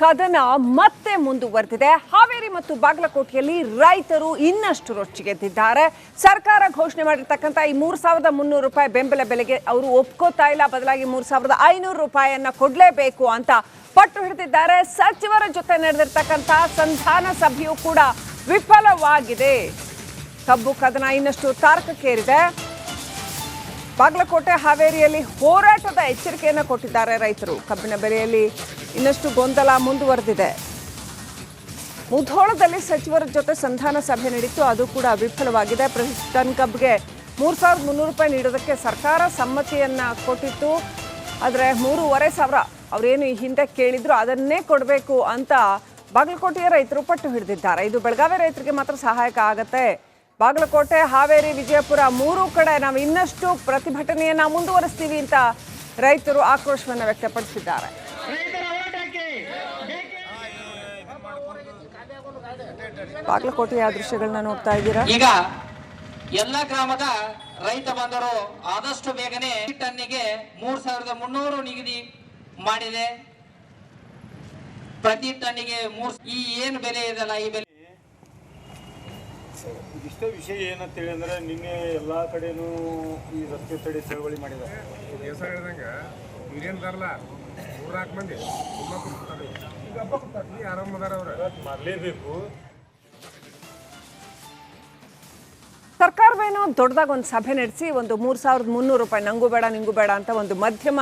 ಕದನ ಮತ್ತೆ ಮುಂದುವರೆದಿದೆ. ಹಾವೇರಿ ಮತ್ತು ಬಾಗಲಕೋಟೆಯಲ್ಲಿ ರೈತರು ಇನ್ನಷ್ಟು ರೊಚ್ಚಿಗೆದ್ದಿದ್ದಾರೆ. ಸರ್ಕಾರ ಘೋಷಣೆ ಮಾಡಿರ್ತಕ್ಕಂಥ ಈ ಮೂರು ಸಾವಿರದ ಮುನ್ನೂರು ರೂಪಾಯಿ ಬೆಂಬಲ ಬೆಲೆಗೆ ಅವರು ಒಪ್ಕೋತಾ ಇಲ್ಲ. ಬದಲಾಗಿ ಮೂರು ಸಾವಿರದ ಐನೂರು ರೂಪಾಯಿಯನ್ನ ಕೊಡಲೇಬೇಕು ಅಂತ ಪಟ್ಟು ಹಿಡಿದಿದ್ದಾರೆ. ಸಚಿವರ ಜೊತೆ ನಡೆದಿರ್ತಕ್ಕಂಥ ಸಂಧಾನ ಸಭೆಯೂ ಕೂಡ ವಿಫಲವಾಗಿದೆ. ಕಬ್ಬು ಕದನ ಇನ್ನಷ್ಟು ತಾರಕಕ್ಕೇರಿದೆ. ಬಾಗಲಕೋಟೆ ಹಾವೇರಿಯಲ್ಲಿ ಹೋರಾಟದ ಎಚ್ಚರಿಕೆಯನ್ನು ಕೊಟ್ಟಿದ್ದಾರೆ ರೈತರು. ಕಬ್ಬಿನ ಬೆಲೆಯಲ್ಲಿ ಇನ್ನಷ್ಟು ಗೊಂದಲ ಮುಂದುವರೆದಿದೆ. ಮುಧೋಳದಲ್ಲಿ ಸಚಿವರ ಜೊತೆ ಸಂಧಾನ ಸಭೆ ನಡೀತು. ಅದು ಕೂಡ ವಿಫಲವಾಗಿದೆ. ಪ್ರತಿ ಟನ್ ಕಬ್ಬಿಗೆ ಮೂರು ಸಾವಿರದ ಮುನ್ನೂರು ರೂಪಾಯಿ ನೀಡೋದಕ್ಕೆ ಸರ್ಕಾರ ಸಮ್ಮತಿಯನ್ನು ಕೊಟ್ಟಿತ್ತು. ಆದರೆ ಮೂರುವರೆ ಸಾವಿರ ಅವರೇನು ಈ ಹಿಂದೆ ಕೇಳಿದ್ರು, ಅದನ್ನೇ ಕೊಡಬೇಕು ಅಂತ ಬಾಗಲಕೋಟೆಯ ರೈತರು ಪಟ್ಟು ಹಿಡಿದಿದ್ದಾರೆ. ಇದು ಬೆಳಗಾವಿ ರೈತರಿಗೆ ಮಾತ್ರ ಸಹಾಯಕ ಆಗತ್ತೆ. ಬಾಗಲಕೋಟೆ ಹಾವೇರಿ ವಿಜಯಪುರ ಮೂರು ಕಡೆ ನಾವು ಇನ್ನಷ್ಟು ಪ್ರತಿಭಟನೆಯನ್ನ ಮುಂದುವರಿಸ್ತೀವಿ ಅಂತ ರೈತರು ಆಕ್ರೋಶವನ್ನು ವ್ಯಕ್ತಪಡಿಸಿದ್ದಾರೆ. ಬಾಗಲಕೋಟೆಯ ದೃಶ್ಯಗಳನ್ನ ನೋಡ್ತಾ ಇದ್ದೀರಾ? ಈಗ ಎಲ್ಲ ಗ್ರಾಮದ ರೈತ ಬಂದರು ಆದಷ್ಟು ಬೇಗನೆ ಟನ್ನಿಗೆ ಮೂರ್ ಸಾವಿರದ ಮುನ್ನೂರು ನಿಗದಿ ಮಾಡಿದೆ. ಪ್ರತಿ ಟನ್ನಿಗೆ ಮೂರ್ ಈ ಏನು ಬೆಲೆ ಇದೆಲ್ಲ ಈ ಬೆಲೆ ಇದಿಷ್ಟೇ ವಿಷಯ ಏನಂತೇಳಿ ಅಂದ್ರೆ ನಿನ್ನೆ ಎಲ್ಲ ಕಡೆನೂ ಈ ರಸ್ತೆ ತಡೆ ಚಳವಳಿ ಮಾಡಿದ್ದಾರೆ. ಹೆಸರು ಹೇಳ್ದಂಗೆ ಹಿರಿಯನ್ ತರಲ್ಲ ನೂರಾಕ್ ಮಂದಿ ತುಂಬ ಕುಂತಾರೆ ಈಗ ಆರಾಮದಾರ ಅವ್ರ? ಮಾಡಲೇಬೇಕು. ಸರ್ಕಾರವೇನೋ ದೊಡ್ಡದಾಗಿ ಒಂದು ಸಭೆ ನಡೆಸಿ ಒಂದು ಮೂರು ಸಾವಿರದ ಮುನ್ನೂರು ರೂಪಾಯಿ ನಂಗೂ ಬೇಡ ನಿಂಗೂ ಬೇಡ ಅಂತ ಒಂದು ಮಧ್ಯಮ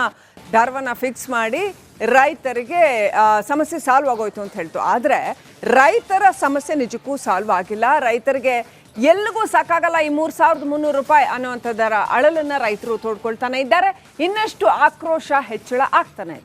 ದರವನ್ನು ಫಿಕ್ಸ್ ಮಾಡಿ ರೈತರಿಗೆ ಸಮಸ್ಯೆ ಸಾಲ್ವ್ ಆಗೋಯ್ತು ಅಂತ ಹೇಳ್ತು. ಆದರೆ ರೈತರ ಸಮಸ್ಯೆ ನಿಜಕ್ಕೂ ಸಾಲ್ವ್ ಆಗಿಲ್ಲ. ರೈತರಿಗೆ ಎಲ್ಲಿಗೂ ಸಾಕಾಗಲ್ಲ ಈ ಮೂರು ಸಾವಿರದ ಮುನ್ನೂರು ರೂಪಾಯಿ ಅನ್ನುವಂಥದ್ದರ ಅಳಲನ್ನ ರೈತರು ತೋಡ್ಕೊಳ್ತಾನೆ ಇದ್ದಾರೆ. ಇನ್ನಷ್ಟು ಆಕ್ರೋಶ ಹೆಚ್ಚಳ ಆಗ್ತಾನೆ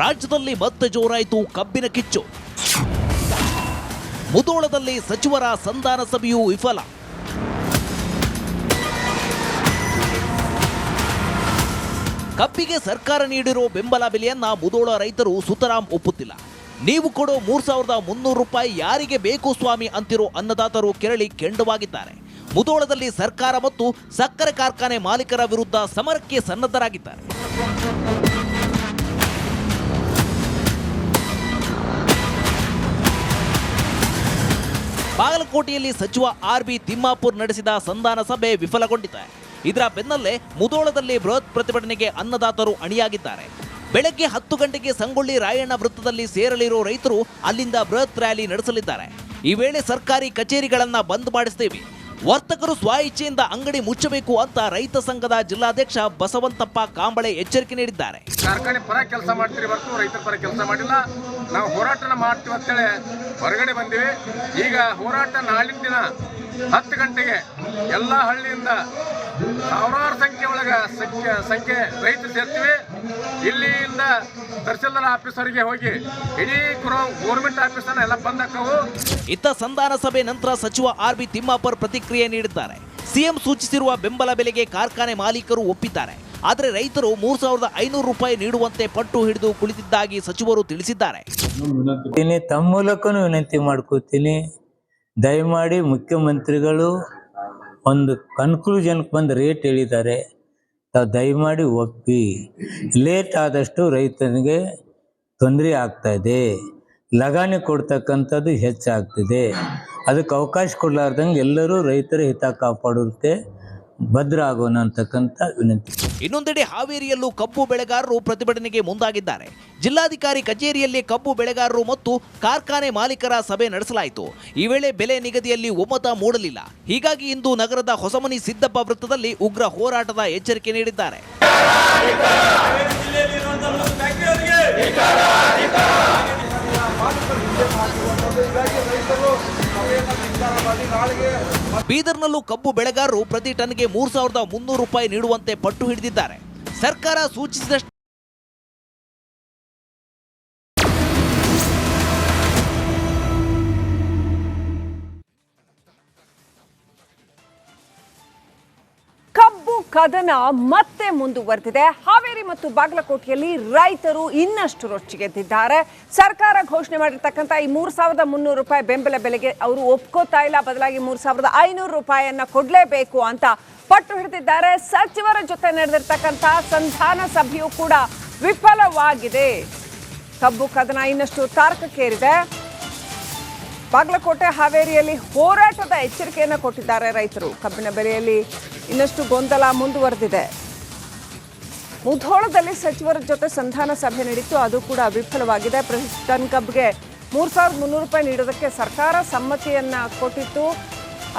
ರಾಜ್ಯದಲ್ಲಿ ಮತ್ತೆ ಜೋರಾಯಿತು ಕಬ್ಬಿನ ಕಿಚ್ಚು. ಮುದೋಳದಲ್ಲಿ ಸಚಿವರ ಸಂಧಾನ ಸಭೆಯೂ ವಿಫಲ. ಕಬ್ಬಿಗೆ ಸರ್ಕಾರ ನೀಡಿರೋ ಬೆಂಬಲ ಬೆಲೆಯನ್ನ ಮುದೋಳ ರೈತರು ಸುತರಾಂ ಒಪ್ಪುತ್ತಿಲ್ಲ. ನೀವು ಕೊಡೋ ಮೂರ್ ಸಾವಿರದ ಮುನ್ನೂರು ರೂಪಾಯಿ ಯಾರಿಗೆ ಬೇಕು ಸ್ವಾಮಿ ಅಂತಿರೋ ಅನ್ನದಾತರು ಕೆರಳಿ ಕೆಂಡವಾಗಿದ್ದಾರೆ. ಮುದೋಳದಲ್ಲಿ ಸರ್ಕಾರ ಮತ್ತು ಸಕ್ಕರೆ ಕಾರ್ಖಾನೆ ಮಾಲೀಕರ ವಿರುದ್ಧ ಸಮರಕ್ಕೆ ಸನ್ನದ್ಧರಾಗಿದ್ದಾರೆ. ಬಾಗಲಕೋಟೆಯಲ್ಲಿ ಸಚಿವ ಆರ್ ಬಿ ತಿಮ್ಮಾಪುರ್ ನಡೆಸಿದ ಸಂಧಾನ ಸಭೆ ವಿಫಲಗೊಂಡಿದೆ. ಇದರ ಬೆನ್ನಲ್ಲೇ ಮುದೋಳದಲ್ಲಿ ಬೃಹತ್ ಪ್ರತಿಭಟನೆಗೆ ಅನ್ನದಾತರು ಅಣಿಯಾಗಿದ್ದಾರೆ. ಬೆಳಗ್ಗೆ ಹತ್ತು ಗಂಟೆಗೆ ಸಂಗೊಳ್ಳಿ ರಾಯಣ್ಣ ವೃತ್ತದಲ್ಲಿ ಸೇರಲಿರೋ ರೈತರು ಅಲ್ಲಿಂದ ಬೃಹತ್ ರ್ಯಾಲಿ ನಡೆಸಲಿದ್ದಾರೆ. ಈ ವೇಳೆ ಸರ್ಕಾರಿ ಕಚೇರಿಗಳನ್ನು ಬಂದ್ ಮಾಡಿಸ್ತೀವಿ. ವರ್ತಕರು ಸ್ವ ಇಚ್ಛೆಯಿಂದ ಅಂಗಡಿ ಮುಚ್ಚಬೇಕು ಅಂತ ರೈತ ಸಂಘದ ಜಿಲ್ಲಾಧ್ಯಕ್ಷ ಬಸವಂತಪ್ಪ ಕಾಂಬಳೆ ಎಚ್ಚರಿಕೆ ನೀಡಿದ್ದಾರೆ. ಕಾರ್ಖಾನೆ ಪರ ಕೆಲಸ ಮಾಡ್ತೀರಿ ಹೊರತು ರೈತರ ಪರ ಕೆಲಸ ಮಾಡಿಲ್ಲ. ನಾವು ಹೋರಾಟನ ಮಾಡ್ತೀವಿ ಅಂತೇಳಿ ಹೊರಗಡೆ ಬಂದಿವಿ. ಈಗ ಹೋರಾಟ ನಾಳಿನ ದಿನ ಹತ್ತು ಗಂಟೆಗೆ ಎಲ್ಲ ಹಳ್ಳಿಯಿಂದ ಸಾವಿರಾರು ಸಂಖ್ಯೆ ಒಳಗ ಸಂಖ್ಯೆ ಸಂಖ್ಯೆ ರೈತರು ಸೇರ್ತೀವಿ. ಇಲ್ಲಿಂದ ತಹಸೀಲ್ದಾರ್ ಆಫೀಸರಿಗೆ ಹೋಗಿ ಇಡೀ ಗೌರ್ಮೆಂಟ್ ಆಫೀಸನ್ನ ಎಲ್ಲ ಬಂದಕ್ಕವು ಇತ್ತ ಸಂಧಾನ ಸಭೆ ನಂತರ ಸಚಿವ ಆರ್ ಬಿ ತಿಮ್ಮಾಪರ್ ಪ್ರತಿಕ್ರಿಯೆ ನೀಡಿದ್ದಾರೆ. ಸಿಎಂ ಸೂಚಿಸಿರುವ ಬೆಂಬಲ ಬೆಲೆಗೆ ಕಾರ್ಖಾನೆ ಮಾಲೀಕರು ಒಪ್ಪಿದ್ದಾರೆ. ಆದರೆ ರೈತರು ಮೂರು ಸಾವಿರದ ಐನೂರು ರೂಪಾಯಿ ನೀಡುವಂತೆ ಪಟ್ಟು ಹಿಡಿದು ಕುಳಿತಿದ್ದಾಗಿ ಸಚಿವರು ತಿಳಿಸಿದ್ದಾರೆ. ತಮ್ಮ ಮೂಲಕನೂ ವಿನಂತಿ ಮಾಡ್ಕೋತೀನಿ. ದಯಮಾಡಿ ಮುಖ್ಯಮಂತ್ರಿಗಳು ಒಂದು ಕನ್ಕ್ಲೂಷನ್ಗೆ ಬಂದು ರೇಟ್ ಹೇಳಿದ್ದಾರೆ. ತಾವು ದಯಮಾಡಿ ಒಪ್ಪಿ. ಲೇಟ್ ಆದಷ್ಟು ರೈತನಿಗೆ ತೊಂದರೆ ಆಗ್ತಾ ಇದೆ. ಲಗಾಣಿ ಕೊಡ್ತಕ್ಕಂಥದ್ದು ಹೆಚ್ಚಾಗ್ತಿದೆ. ಅದಕ್ಕೆ ಅವಕಾಶ ಕೊಡಲಾರ್ದಂಗೆ ಎಲ್ಲರೂ ರೈತರ ಹಿತ ಕಾಪಾಡೋದಕ್ಕೆ ಭದ್ರ ಆಗೋಣ ಅಂತಕ್ಕಂಥ ವಿನಂತಿ. ಇನ್ನೊಂದೆಡೆ ಹಾವೇರಿಯಲ್ಲೂ ಕಬ್ಬು ಬೆಳೆಗಾರರು ಪ್ರತಿಭಟನೆಗೆ ಮುಂದಾಗಿದ್ದಾರೆ. ಜಿಲ್ಲಾಧಿಕಾರಿ ಕಚೇರಿಯಲ್ಲಿ ಕಬ್ಬು ಬೆಳೆಗಾರರು ಮತ್ತು ಕಾರ್ಖಾನೆ ಮಾಲೀಕರ ಸಭೆ ನಡೆಸಲಾಯಿತು. ಈ ವೇಳೆ ಬೆಲೆ ನಿಗದಿಯಲ್ಲಿ ಒಮ್ಮತ ಮೂಡಲಿಲ್ಲ. ಹೀಗಾಗಿ ಇಂದು ನಗರದ ಹೊಸಮನಿ ಸಿದ್ದಪ್ಪ ವೃತ್ತದಲ್ಲಿ ಉಗ್ರ ಹೋರಾಟದ ಎಚ್ಚರಿಕೆ ನೀಡಿದ್ದಾರೆ. ಬೀದರ್ನಲ್ಲೂ ಕಬ್ಬು ಬೆಳೆಗಾರರು ಪ್ರತಿ ಟನ್ಗೆ ಮೂರು ಸಾವಿರದ ಮುನ್ನೂರು ರೂಪಾಯಿ ನೀಡುವಂತೆ ಪಟ್ಟು ಹಿಡಿದಿದ್ದಾರೆ. ಸರ್ಕಾರ ಸೂಚಿಸಿದಷ್ಟು ಕದನ ಮತ್ತೆ ಮುಂದುವರೆದಿದೆ. ಹಾವೇರಿ ಮತ್ತು ಬಾಗಲಕೋಟೆಯಲ್ಲಿ ರೈತರು ಇನ್ನಷ್ಟು ರೊಚ್ಚಿಗೆದ್ದಿದ್ದಾರೆ. ಸರ್ಕಾರ ಘೋಷಣೆ ಮಾಡಿರ್ತಕ್ಕಂಥ ಈ ಮೂರು ಸಾವಿರದ ಮುನ್ನೂರು ರೂಪಾಯಿ ಬೆಂಬಲ ಬೆಲೆಗೆ ಅವರು ಒಪ್ಕೋತಾ ಇಲ್ಲ. ಬದಲಾಗಿ ಮೂರು ಸಾವಿರದ ಐನೂರು ರೂಪಾಯಿಯನ್ನ ಕೊಡಲೇಬೇಕು ಅಂತ ಪಟ್ಟು ಹಿಡಿದಿದ್ದಾರೆ. ಸಚಿವರ ಜೊತೆ ನಡೆದಿರ್ತಕ್ಕಂಥ ಸಂಧಾನ ಸಭೆಯೂ ಕೂಡ ವಿಫಲವಾಗಿದೆ. ಕಬ್ಬು ಕದನ ಇನ್ನಷ್ಟು ತಾರಕಕ್ಕೇರಿದೆ. ಬಾಗಲಕೋಟೆ ಹಾವೇರಿಯಲ್ಲಿ ಹೋರಾಟದ ಎಚ್ಚರಿಕೆಯನ್ನು ಕೊಟ್ಟಿದ್ದಾರೆ ರೈತರು. ಕಬ್ಬಿನ ಬೆಲೆಯಲ್ಲಿ ಇನ್ನಷ್ಟು ಗೊಂದಲ ಮುಂದುವರೆದಿದೆ. ಮುಧೋಳದಲ್ಲಿ ಸಚಿವರ ಜೊತೆ ಸಂಧಾನ ಸಭೆ ನಡೆಯಿತು ಅದು ಕೂಡ ವಿಫಲವಾಗಿದೆ ಪ್ರತಿ ಟನ್ ಕಬ್ಗೆ ಮೂರು ಸಾವಿರದ ಮುನ್ನೂರು ರೂಪಾಯಿ ನೀಡೋದಕ್ಕೆ ಸರ್ಕಾರ ಸಮ್ಮತಿಯನ್ನು ಕೊಟ್ಟಿತ್ತು.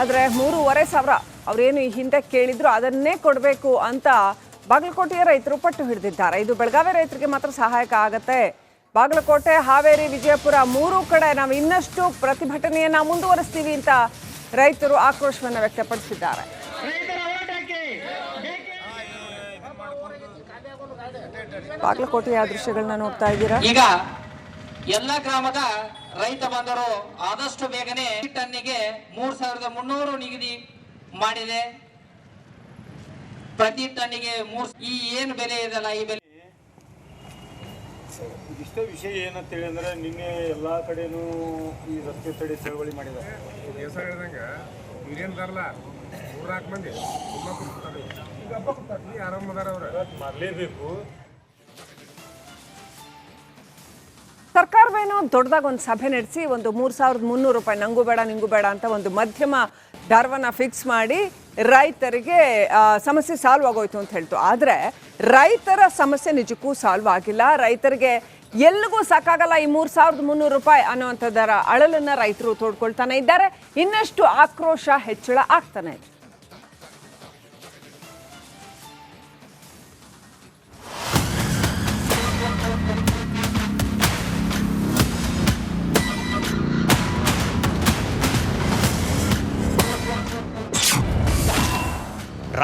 ಆದರೆ ಮೂರುವರೆ ಸಾವಿರ ಅವರೇನು ಈ ಹಿಂದೆ ಕೇಳಿದ್ರು, ಅದನ್ನೇ ಕೊಡಬೇಕು ಅಂತ ಬಾಗಲಕೋಟೆಯ ರೈತರು ಪಟ್ಟು ಹಿಡಿದಿದ್ದಾರೆ. ಇದು ಬೆಳಗಾವಿ ರೈತರಿಗೆ ಮಾತ್ರ ಸಹಾಯಕ ಆಗತ್ತೆ. ಬಾಗಲಕೋಟೆ, ಹಾವೇರಿ, ವಿಜಯಪುರ ಮೂರು ಕಡೆ ನಾವು ಇನ್ನಷ್ಟು ಪ್ರತಿಭಟನೆಯನ್ನು ಮುಂದುವರಿಸ್ತೀವಿ ಅಂತ ರೈತರು ಆಕ್ರೋಶವನ್ನು ವ್ಯಕ್ತಪಡಿಸಿದ್ದಾರೆ. ಬಾಗಲಕೋಟೆಯ ದೃಶ್ಯಗಳನ್ನ ನೋಡ್ತಾ ಇದ್ದೀರಾ? ಈಗ ಎಲ್ಲ ಗ್ರಾಮದ ರೈತ ಬಂದರು. ಆದಷ್ಟು ಬೇಗನೆ ಟನ್ನಿಗೆ ಮೂರ್ ಸಾವಿರದ ಮುನ್ನೂರು ನಿಗದಿ ಮಾಡಿದೆ. ಪ್ರತಿ ಟನ್ನಿಗೆ ಮೂರ್ ಈ ಏನು ಬೆಲೆ ಇದೆಲ್ಲ ಈ ಬೆಲೆ? ಇಷ್ಟೇ ವಿಷಯ ಏನಂತೇಳಿ ಅಂದ್ರೆ ನಿನ್ನೆ ಎಲ್ಲಾ ಕಡೆನೂ ಈ ರಸ್ತೆ ತಡೆ ಚಳವಳಿ ಮಾಡಿದ್ದಾರೆ. ಹೆಸರು ಸರ್ಕಾರವೇನೋ ದೊಡ್ಡದಾಗಿ ಒಂದು ಸಭೆ ನಡೆಸಿ ಒಂದು ಮೂರು ಸಾವಿರದ ಮುನ್ನೂರು ರೂಪಾಯಿ ನಂಗೂ ಬೇಡ, ನಿಂಗೂ ಬೇಡ ಅಂತ ಒಂದು ಮಧ್ಯಮ ದರವನ್ನು ಫಿಕ್ಸ್ ಮಾಡಿ ರೈತರಿಗೆ ಸಮಸ್ಯೆ ಸಾಲ್ವ್ ಆಗೋಯ್ತು ಅಂತ ಹೇಳ್ತು. ಆದರೆ ರೈತರ ಸಮಸ್ಯೆ ನಿಜಕ್ಕೂ ಸಾಲ್ವ್ ಆಗಿಲ್ಲ. ರೈತರಿಗೆ ಎಲ್ಲಿಗೂ ಸಾಕಾಗಲ್ಲ ಈ ಮೂರು ಸಾವಿರದ ಮುನ್ನೂರು ರೂಪಾಯಿ ಅನ್ನುವಂಥದ್ದರ ಅಳಲನ್ನು ರೈತರು ತೋಡ್ಕೊಳ್ತಾನೆ ಇದ್ದಾರೆ. ಇನ್ನಷ್ಟು ಆಕ್ರೋಶ ಹೆಚ್ಚಳ ಆಗ್ತಾನೆ ಇದೆ.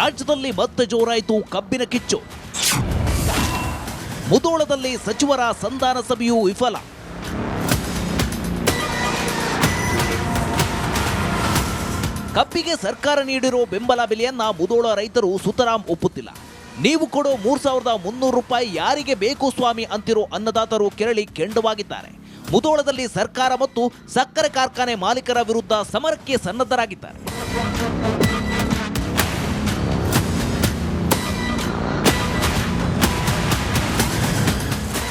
ರಾಜ್ಯದಲ್ಲಿ ಮತ್ತೆ ಜೋರಾಯಿತು ಕಬ್ಬಿನ ಕಿಚ್ಚು. ಮುದೋಳದಲ್ಲಿ ಸಚಿವರ ಸಂಧಾನ ಸಭೆಯೂ ವಿಫಲ. ಕಬ್ಬಿಗೆ ಸರ್ಕಾರ ನೀಡಿರೋ ಬೆಂಬಲ ಬೆಲೆಯನ್ನ ಮುದೋಳ ರೈತರು ಸುತರಾಂ ಒಪ್ಪುತ್ತಿಲ್ಲ. ನೀವು ಕೊಡೋ ಮೂರ್ ಸಾವಿರದ ಮುನ್ನೂರು ರೂಪಾಯಿ ಯಾರಿಗೆ ಬೇಕು ಸ್ವಾಮಿ ಅಂತಿರೋ ಅನ್ನದಾತರು ಕೆರಳಿ ಕೆಂಡವಾಗಿದ್ದಾರೆ. ಮುದೋಳದಲ್ಲಿ ಸರ್ಕಾರ ಮತ್ತು ಸಕ್ಕರೆ ಕಾರ್ಖಾನೆ ಮಾಲೀಕರ ವಿರುದ್ಧ ಸಮರಕ್ಕೆ ಸನ್ನದ್ಧರಾಗಿದ್ದಾರೆ.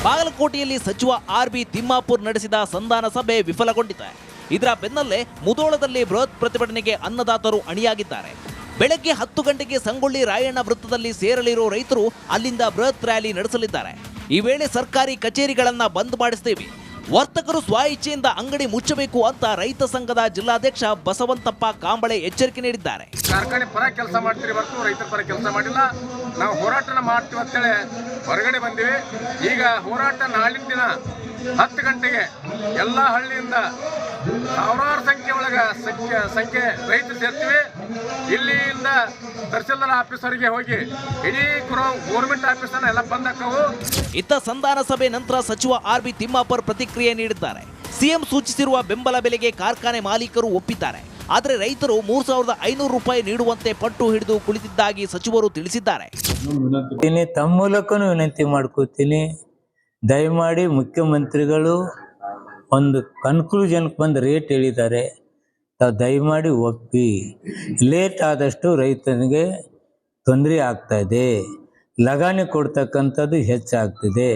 ಬಾಗಲಕೋಟೆಯಲ್ಲಿ ಸಚಿವ ಆರ್ ಬಿ ತಿಮ್ಮಾಪುರ್ ನಡೆಸಿದ ಸಂಧಾನ ಸಭೆ ವಿಫಲಗೊಂಡಿದೆ. ಇದರ ಬೆನ್ನಲ್ಲೇ ಮುದೋಳದಲ್ಲಿ ಬೃಹತ್ ಪ್ರತಿಭಟನೆಗೆ ಅನ್ನದಾತರು ಅಣಿಯಾಗಿದ್ದಾರೆ. ಬೆಳಗ್ಗೆ ಹತ್ತು ಗಂಟೆಗೆ ಸಂಗೊಳ್ಳಿ ರಾಯಣ್ಣ ವೃತ್ತದಲ್ಲಿ ಸೇರಲಿರೋ ರೈತರು ಅಲ್ಲಿಂದ ಬೃಹತ್ ರ್ಯಾಲಿ ನಡೆಸಲಿದ್ದಾರೆ. ಈ ವೇಳೆ ಸರ್ಕಾರಿ ಕಚೇರಿಗಳನ್ನ ಬಂದ್ ಮಾಡಿಸ್ತೀವಿ. ವರ್ತಕರು ಸ್ವ ಇಚ್ಛೆಯಿಂದ ಅಂಗಡಿ ಮುಚ್ಚಬೇಕು ಅಂತ ರೈತ ಸಂಘದ ಜಿಲ್ಲಾಧ್ಯಕ್ಷ ಬಸವಂತಪ್ಪ ಕಾಂಬಳೆ ಎಚ್ಚರಿಕೆ ನೀಡಿದ್ದಾರೆ. ಕಾರ್ಖಾನೆ ಪರ ಕೆಲಸ ಮಾಡ್ತೀರಿ ಹೊರತು ರೈತರ ಪರ ಕೆಲಸ ಮಾಡಿಲ್ಲ. ನಾವು ಹೋರಾಟನ ಮಾಡ್ತೀವಿ ಅಂತೇಳಿ ಹೊರಗಡೆ ಬಂದಿವೆ. ಈಗ ಹೋರಾಟ ನಾಳಿನ ದಿನ ಹತ್ತು ಗಂಟೆಗೆ ಎಲ್ಲ ಹಳ್ಳಿಯಿಂದ ಸಾವಿರಾರು ಸಂಖ್ಯೆ ಒಳಗ ಸಂಖ್ಯೆ ಸಂಖ್ಯೆ ರೈತರು ಸೇರ್ತೀವಿ. ಇಲ್ಲಿಂದ ತಹಸೀಲ್ದಾರ್ ಆಫೀಸರಿಗೆ ಹೋಗಿ ಇಡೀ ಗೌರ್ಮೆಂಟ್ ಆಫೀಸನ್ನ ಎಲ್ಲ ಬಂದ್ ಇತ್ತ ಸಂಧಾನ ಸಭೆ ನಂತರ ಸಚಿವ ಆರ್ ಬಿ ತಿಮ್ಮಾಪರ್ ಪ್ರತಿಕ್ರಿಯೆ ನೀಡಿದ್ದಾರೆ. ಸಿಎಂ ಸೂಚಿಸಿರುವ ಬೆಂಬಲ ಬೆಲೆಗೆ ಕಾರ್ಖಾನೆ ಮಾಲೀಕರು ಒಪ್ಪಿದ್ದಾರೆ. ಆದರೆ ರೈತರು ಮೂರ್ ಸಾವಿರದ ಐನೂರು ರೂಪಾಯಿ ನೀಡುವಂತೆ ಪಟ್ಟು ಹಿಡಿದು ಕುಳಿತಿದ್ದಾಗಿ ಸಚಿವರು ತಿಳಿಸಿದ್ದಾರೆ. ತಮ್ಮ ಮೂಲಕನೂ ವಿನಂತಿ ಮಾಡ್ಕೋತೀನಿ. ದಯಮಾಡಿ ಮುಖ್ಯಮಂತ್ರಿಗಳು ಒಂದು ಕನ್ಕ್ಲೂಷನ್ ಬಂದು ರೇಟ್ ಹೇಳಿದ್ದಾರೆ. ತಾವು ದಯಮಾಡಿ ಒಪ್ಪಿ. ಲೇಟ್ ಆದಷ್ಟು ರೈತನಿಗೆ ತೊಂದರೆ ಆಗ್ತಾ ಇದೆ. ಲಗಾಣಿ ಕೊಡ್ತಕ್ಕಂಥದ್ದು ಹೆಚ್ಚಾಗ್ತಿದೆ.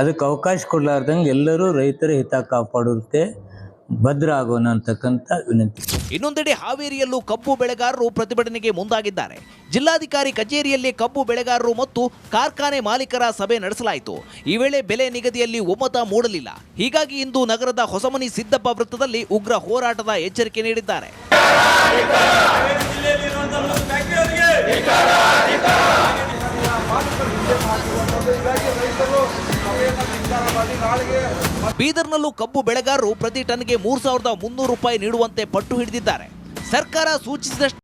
ಅದಕ್ಕೆ ಅವಕಾಶ ಕೊಡಲಾರ್ದಂಗೆ ಎಲ್ಲರೂ ರೈತರ ಹಿತ ಕಾಪಾಡೋದಕ್ಕೆ ಭದ್ರ ಆಗೋಣ ಅಂತಕ್ಕಂಥ ವಿನಂತಿ. ಇನ್ನೊಂದೆಡೆ ಹಾವೇರಿಯಲ್ಲೂ ಕಬ್ಬು ಬೆಳೆಗಾರರು ಪ್ರತಿಭಟನೆಗೆ ಮುಂದಾಗಿದ್ದಾರೆ. ಜಿಲ್ಲಾಧಿಕಾರಿ ಕಚೇರಿಯಲ್ಲಿ ಕಬ್ಬು ಬೆಳೆಗಾರರು ಮತ್ತು ಕಾರ್ಖಾನೆ ಮಾಲೀಕರ ಸಭೆ ನಡೆಸಲಾಯಿತು. ಈ ವೇಳೆ ಬೆಲೆ ನಿಗದಿಯಲ್ಲಿ ಒಮ್ಮತ ಮೂಡಲಿಲ್ಲ. ಹೀಗಾಗಿ ಇಂದು ನಗರದ ಹೊಸಮನಿ ಸಿದ್ದಪ್ಪ ವೃತ್ತದಲ್ಲಿ ಉಗ್ರ ಹೋರಾಟದ ಎಚ್ಚರಿಕೆ ನೀಡಿದ್ದಾರೆ. ಬೀದರ್ನಲ್ಲೂ ಕಬ್ಬು ಬೆಳೆಗಾರರು ಪ್ರತಿ ಟನ್ಗೆ ಮೂರು ಸಾವಿರದ ಮುನ್ನೂರು ರೂಪಾಯಿ ನೀಡುವಂತೆ ಪಟ್ಟು ಹಿಡಿದಿದ್ದಾರೆ. ಸರ್ಕಾರ ಸೂಚಿಸಿದಷ್ಟು